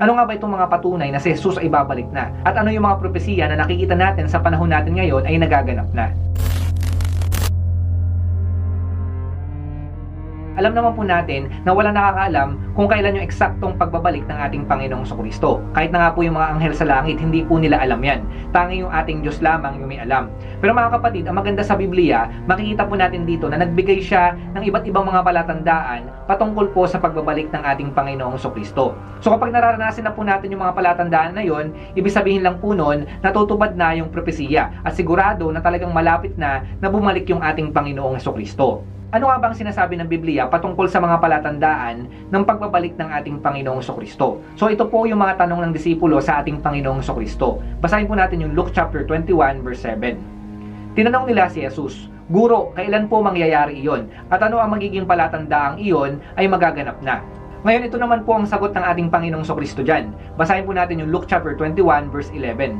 Ano nga ba itong mga patunay na si Jesus ay babalik na? At ano yung mga propesiya na nakikita natin sa panahon natin ngayon ay nagaganap na? Alam naman po natin na walang nakakaalam kung kailan yung eksaktong pagbabalik ng ating Panginoong Kristo. Kahit na nga po yung mga anghel sa langit, hindi po nila alam yan. Tangi yung ating Diyos lamang yung may alam. Pero mga kapatid, ang maganda sa Biblia, makikita po natin dito na nagbigay siya ng iba't ibang mga palatandaan patungkol po sa pagbabalik ng ating Panginoong Kristo. So kapag nararanasan na po natin yung mga palatandaan na yon, ibig sabihin lang po nun, natutupad na yung propesiya at sigurado na talagang malapit na na bumalik yung ating Panginoong Kristo. Ano nga bang sinasabi ng Biblia patungkol sa mga palatandaan ng pagbabalik ng ating Panginoong Kristo? So ito po yung mga tanong ng disipulo sa ating Panginoong Kristo. Basahin po natin yung Luke chapter 21 verse 7. Tinanong nila si Jesus, Guro, kailan po mangyayari iyon? At ano ang magiging palatandaang iyon ay magaganap na? Ngayon ito naman po ang sagot ng ating Panginoong Kristo dyan. Basahin po natin yung Luke chapter 21 verse 11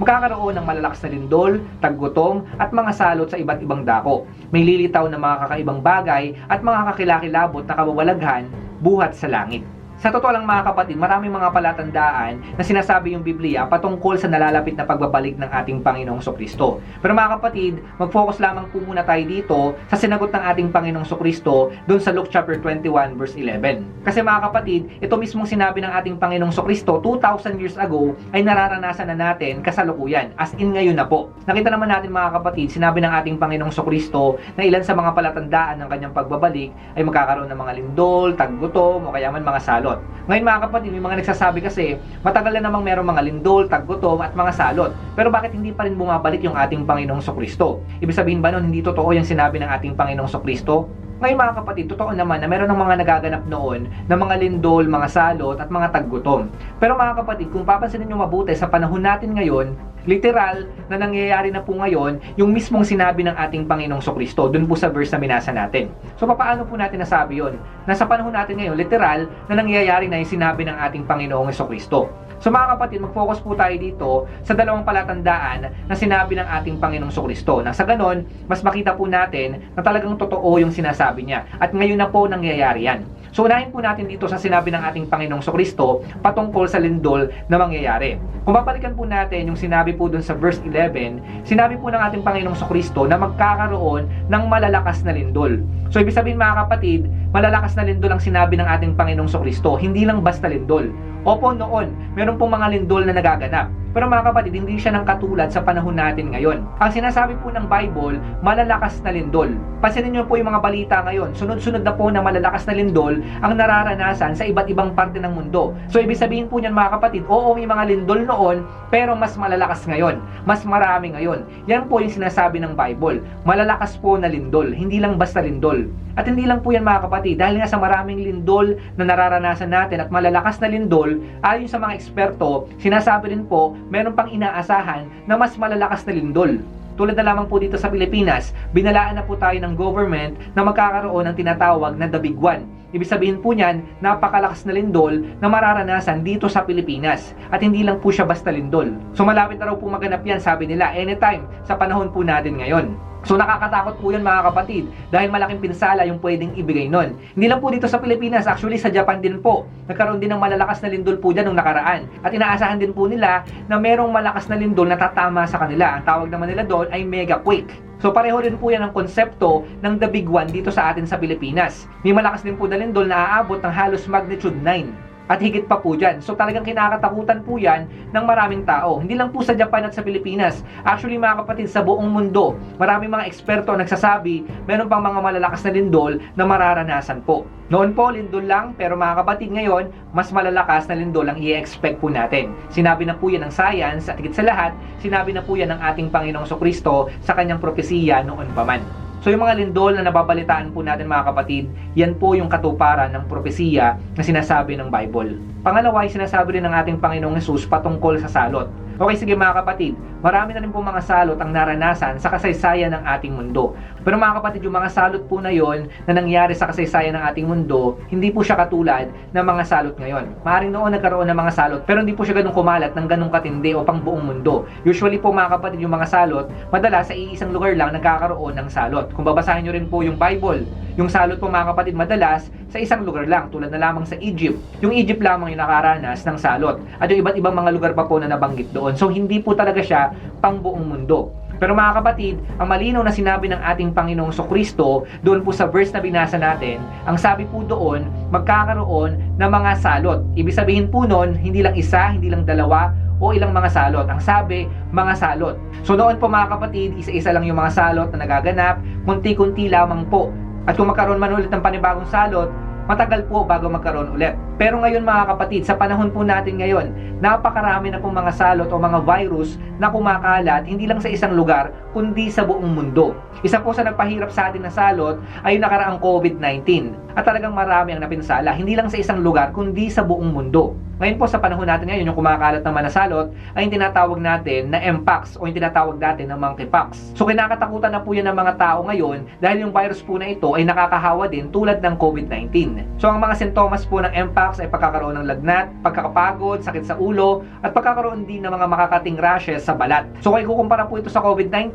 magkakaroon ng malalakas na lindol, taggutom, at mga salot sa iba't ibang dako. May lilitaw na mga kakaibang bagay at mga kakilakilabot na kababalaghan buhat sa langit. Sa totoo lang mga kapatid, maraming mga palatandaan na sinasabi yung Biblia patungkol sa nalalapit na pagbabalik ng ating Panginoong Kristo. Pero mga kapatid, mag-focus lamang po muna tayo dito sa sinagot ng ating Panginoong Kristo doon sa Luke chapter 21 verse 11. Kasi mga kapatid, ito mismong sinabi ng ating Panginoong Kristo 2,000 years ago ay nararanasan na natin kasalukuyan as in ngayon na po. Nakita naman natin mga kapatid, sinabi ng ating Panginoong Kristo na ilan sa mga palatandaan ng kanyang pagbabalik ay magkakaroon ng mga lindol, taggutom o kaya man mga salot salot. Ngayon mga kapatid, may mga nagsasabi kasi, matagal na namang merong mga lindol, taggutom at mga salot. Pero bakit hindi pa rin bumabalik yung ating Panginoong Sokristo? Ibig sabihin ba nun, hindi totoo yung sinabi ng ating Panginoong Sokristo? Ngayon mga kapatid, totoo naman na meron ng mga nagaganap noon na mga lindol, mga salot at mga taggutom. Pero mga kapatid, kung papansinin nyo mabuti sa panahon natin ngayon, literal na nangyayari na po ngayon yung mismong sinabi ng ating Panginoong Sokristo dun po sa verse na minasa natin. So paano po natin nasabi yon? Nasa panahon natin ngayon, literal na nangyayari na yung sinabi ng ating Panginoong Sokristo. So mga kapatid, mag-focus po tayo dito sa dalawang palatandaan na sinabi ng ating Panginoong Kristo. Na sa ganon, mas makita po natin na talagang totoo yung sinasabi niya. At ngayon na po nangyayari yan. So unahin po natin dito sa sinabi ng ating Panginoong Kristo patungkol sa lindol na mangyayari. Kung babalikan po natin yung sinabi po dun sa verse 11, sinabi po ng ating Panginoong Kristo na magkakaroon ng malalakas na lindol. So ibig sabihin mga kapatid, malalakas na lindol ang sinabi ng ating Panginoong Kristo, hindi lang basta lindol. Opo, noon, meron pong mga lindol na nagaganap. Pero mga kapatid, hindi siya ng katulad sa panahon natin ngayon. Ang sinasabi po ng Bible, malalakas na lindol. Pansinin niyo po yung mga balita ngayon. Sunod-sunod na po na malalakas na lindol ang nararanasan sa iba't ibang parte ng mundo. So ibig sabihin po niyan mga kapatid, oo may mga lindol noon, pero mas malalakas ngayon. Mas marami ngayon. Yan po yung sinasabi ng Bible. Malalakas po na lindol, hindi lang basta lindol. At hindi lang po yan mga kapatid, dahil nga sa maraming lindol na nararanasan natin at malalakas na lindol, ayon sa mga eksperto, sinasabi rin po meron pang inaasahan na mas malalakas na lindol. Tulad na lamang po dito sa Pilipinas, binalaan na po tayo ng government na magkakaroon ng tinatawag na The Big One. Ibig sabihin po niyan, napakalakas na lindol na mararanasan dito sa Pilipinas. At hindi lang po siya basta lindol. So malapit na raw po maganap yan, sabi nila, anytime sa panahon po natin ngayon. So nakakatakot po yun mga kapatid dahil malaking pinsala yung pwedeng ibigay nun. Hindi lang po dito sa Pilipinas, actually sa Japan din po. Nagkaroon din ng malalakas na lindol po dyan nung nakaraan. At inaasahan din po nila na merong malakas na lindol na tatama sa kanila. Ang tawag naman nila doon ay mega quake. So pareho rin po yan ang konsepto ng The Big One dito sa atin sa Pilipinas. May malakas din po na lindol na aabot ng halos magnitude 9 at higit pa po dyan. So talagang kinakatakutan po yan ng maraming tao. Hindi lang po sa Japan at sa Pilipinas. Actually mga kapatid, sa buong mundo, maraming mga eksperto nagsasabi, meron pang mga malalakas na lindol na mararanasan po. Noon po, lindol lang, pero mga kapatid ngayon, mas malalakas na lindol ang i-expect po natin. Sinabi na po yan ng science at higit sa lahat, sinabi na po yan ng ating Panginoong Kristo sa kanyang propesiya noon pa man. So yung mga lindol na nababalitaan po natin mga kapatid, yan po yung katuparan ng propesiya na sinasabi ng Bible. Pangalawa ay sinasabi rin ng ating Panginoong Yesus patungkol sa salot. Okay, sige mga kapatid, marami na rin po mga salot ang naranasan sa kasaysayan ng ating mundo. Pero mga kapatid, yung mga salot po na yon na nangyari sa kasaysayan ng ating mundo, hindi po siya katulad ng mga salot ngayon. Maaaring noon nagkaroon ng mga salot, pero hindi po siya ganun kumalat ng ganung katindi o pang buong mundo. Usually po mga kapatid, yung mga salot, madalas sa iisang lugar lang nagkakaroon ng salot. Kung babasahin nyo rin po yung Bible, yung salot po mga kapatid madalas sa isang lugar lang tulad na lamang sa Egypt. Yung Egypt lamang yung nakaranas ng salot. At yung iba't ibang mga lugar pa po na nabanggit doon. So hindi po talaga siya pang buong mundo. Pero mga kapatid, ang malinaw na sinabi ng ating Panginoong Kristo doon po sa verse na binasa natin, ang sabi po doon, magkakaroon ng mga salot. Ibig sabihin po noon, hindi lang isa, hindi lang dalawa, o ilang mga salot. Ang sabi, mga salot. So noon po mga kapatid, isa-isa lang yung mga salot na nagaganap, kunti-kunti lamang po. At kung magkaroon man ulit ng panibagong salot, matagal po bago magkaroon ulit. Pero ngayon mga kapatid, sa panahon po natin ngayon, napakarami na pong mga salot o mga virus na kumakalat hindi lang sa isang lugar, kundi sa buong mundo. Isa po sa nagpahirap sa atin na salot ay yung nakaraang COVID-19. At talagang marami ang napinsala, hindi lang sa isang lugar, kundi sa buong mundo. Ngayon po sa panahon natin ngayon, yung kumakalat ng manasalot ay yung tinatawag natin na Mpox o yung tinatawag natin na Monkeypox. So kinakatakutan na po yan ng mga tao ngayon dahil yung virus po na ito ay nakakahawa din tulad ng COVID-19. So ang mga sintomas po ng Mpox ay pagkakaroon ng lagnat, pagkakapagod, sakit sa ulo, at pagkakaroon din ng mga makakating rashes sa balat. So kung ikukumpara po ito sa COVID-19,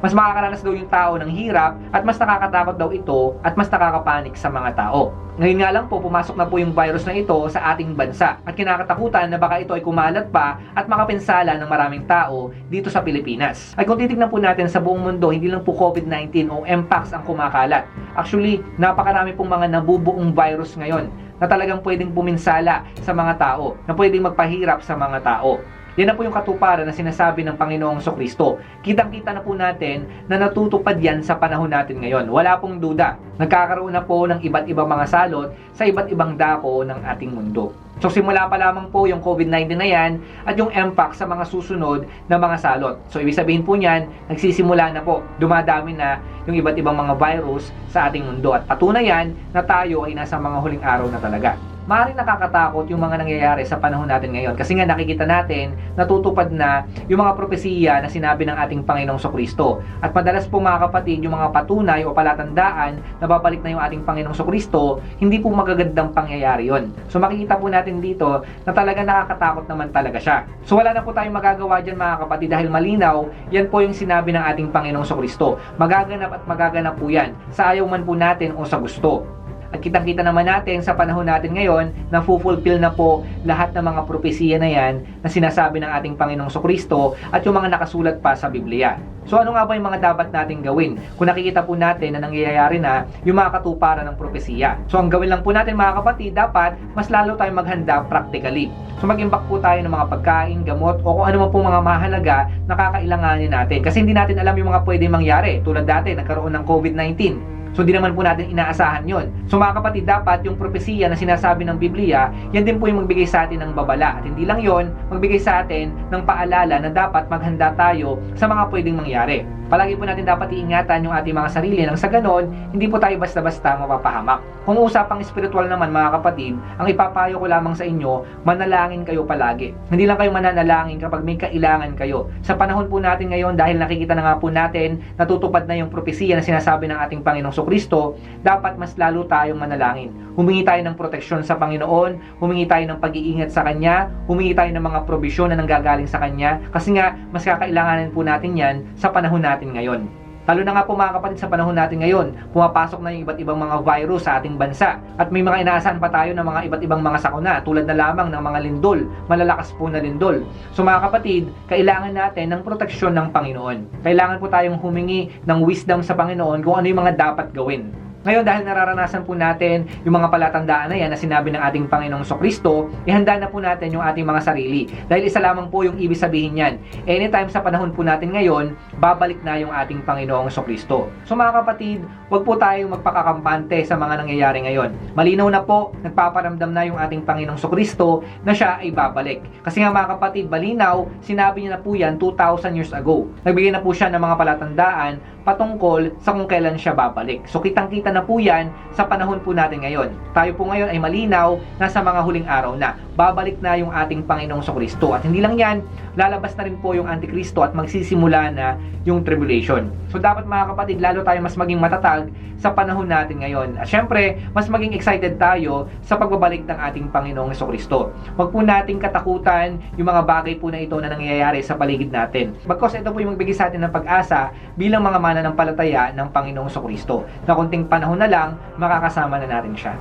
mas makakaranas daw yung tao ng hirap at mas nakakatakot daw ito at mas nakakapanik sa mga tao. Ngayon nga lang po, pumasok na po yung virus na ito sa ating bansa at kinakatakutan na baka ito ay kumalat pa at makapinsala ng maraming tao dito sa Pilipinas. Ay kung titignan po natin sa buong mundo, hindi lang po COVID-19 o Mpox ang kumakalat. Actually, napakarami pong mga nabubuong virus ngayon na talagang pwedeng puminsala sa mga tao, na pwedeng magpahirap sa mga tao. Yan na po yung katuparan na sinasabi ng Panginoong Kristo. Kitang-kita na po natin na natutupad yan sa panahon natin ngayon. Wala pong duda. Nagkakaroon na po ng iba't ibang mga salot sa iba't ibang dako ng ating mundo. So simula pa lamang po yung COVID-19 na yan at yung MPAC sa mga susunod na mga salot. So ibig sabihin po niyan, nagsisimula na po, dumadami na yung iba't ibang mga virus sa ating mundo. At patunay yan na tayo ay nasa mga huling araw na talaga maaaring nakakatakot yung mga nangyayari sa panahon natin ngayon. Kasi nga nakikita natin, natutupad na yung mga propesiya na sinabi ng ating Panginoong Kristo. At madalas po mga kapatid, yung mga patunay o palatandaan na babalik na yung ating Panginoong Kristo, hindi po magagandang pangyayari yon. So makikita po natin dito na talaga nakakatakot naman talaga siya. So wala na po tayong magagawa dyan mga kapatid dahil malinaw, yan po yung sinabi ng ating Panginoong Kristo. Magaganap at magaganap po yan sa ayaw man po natin o sa gusto. At kitang-kita naman natin sa panahon natin ngayon na fulfill na po lahat ng mga propesiya na yan na sinasabi ng ating Panginoong Kristo at yung mga nakasulat pa sa Biblia. So ano nga ba yung mga dapat nating gawin kung nakikita po natin na nangyayari na yung mga katuparan ng propesiya? So ang gawin lang po natin mga kapatid, dapat mas lalo tayong maghanda practically. So mag-imbak po tayo ng mga pagkain, gamot o kung ano man po mga mahalaga na kakailanganin natin. Kasi hindi natin alam yung mga pwede mangyari. Tulad dati, nagkaroon ng COVID-19 So di naman po natin inaasahan yon. So mga kapatid, dapat yung propesiya na sinasabi ng Biblia, yan din po yung magbigay sa atin ng babala. At hindi lang yon, magbigay sa atin ng paalala na dapat maghanda tayo sa mga pwedeng mangyari. Palagi po natin dapat iingatan yung ating mga sarili nang sa ganon, hindi po tayo basta-basta mapapahamak. Kung usapang espiritual naman mga kapatid, ang ipapayo ko lamang sa inyo, manalangin kayo palagi. Hindi lang kayo mananalangin kapag may kailangan kayo. Sa panahon po natin ngayon, dahil nakikita na nga po natin, natutupad na yung propesiya na sinasabi ng ating Panginoong Kristo, dapat mas lalo tayong manalangin. Humingi tayo ng proteksyon sa Panginoon, humingi tayo ng pag-iingat sa Kanya, humingi tayo ng mga probisyon na nanggagaling sa Kanya, kasi nga, mas kakailanganin po natin yan sa panahon natin ngayon. Lalo na nga po mga kapatid sa panahon natin ngayon, pumapasok na yung iba't ibang mga virus sa ating bansa at may mga inaasahan pa tayo ng mga iba't ibang mga sakuna tulad na lamang ng mga lindol, malalakas po na lindol. So mga kapatid, kailangan natin ng proteksyon ng Panginoon. Kailangan po tayong humingi ng wisdom sa Panginoon kung ano yung mga dapat gawin. Ngayon dahil nararanasan po natin yung mga palatandaan na yan na sinabi ng ating Panginoong Kristo, ihanda na po natin yung ating mga sarili. Dahil isa lamang po yung ibig sabihin yan. Anytime sa panahon po natin ngayon, babalik na yung ating Panginoong Kristo. So mga kapatid, wag po tayong magpakakampante sa mga nangyayari ngayon. Malinaw na po, nagpaparamdam na yung ating Panginoong Kristo na siya ay babalik. Kasi nga mga kapatid, malinaw, sinabi niya na po yan 2,000 years ago. Nagbigay na po siya ng mga palatandaan patungkol sa kung kailan siya babalik. So kitang-kita na po yan sa panahon po natin ngayon. Tayo po ngayon ay malinaw na sa mga huling araw na. babalik na yung ating Panginoong Kristo. At hindi lang yan, lalabas na rin po yung Antikristo at magsisimula na yung tribulation. So dapat mga kapatid, lalo tayo mas maging matatag sa panahon natin ngayon. At syempre, mas maging excited tayo sa pagbabalik ng ating Panginoong Kristo. Huwag po nating katakutan yung mga bagay po na ito na nangyayari sa paligid natin. Bagkos ito po yung magbigay sa atin ng pag-asa bilang mga mananampalataya ng Panginoong Kristo. Na kunting panahon na lang, makakasama na natin siya.